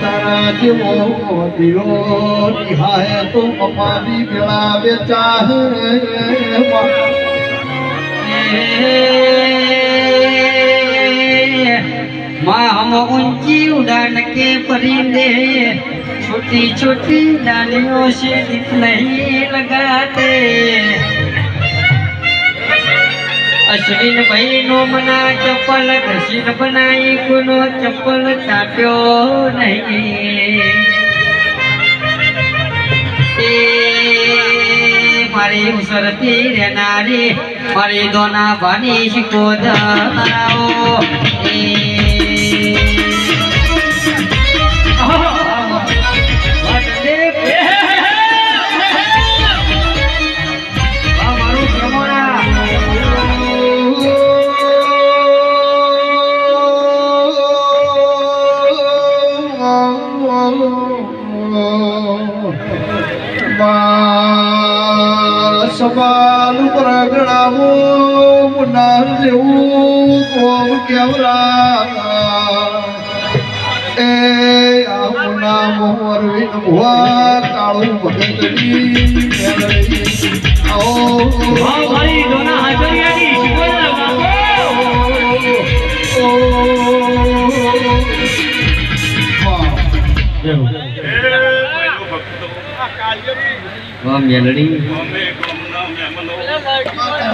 તારા જેવો દિયો નિહાય તો અપાવી મેળાવે ચાહમાં હમ ઊંચી ઉડાન કે પરિંદે છોટી છોટી ડાલિયો સે દીપ લગા અશ્વિન ભાઈ નો મના ચપ્પલ ઘસીને બનાવી કોનો ચપ્પલ ચાટ્યો નહીં. મારી ઉસરતી રહેનારી મારી દોના ભાની શીખો ધરાવો સવાલ ઉપર ગણાવો મુનાર જેવું કોમ કેવરા એ આ મુના મોર વિન ભુવા કાળું ભગતની આવો ਬੱਚੇ ਹੋ ਵਾਹ ਮਿਲਣੀ।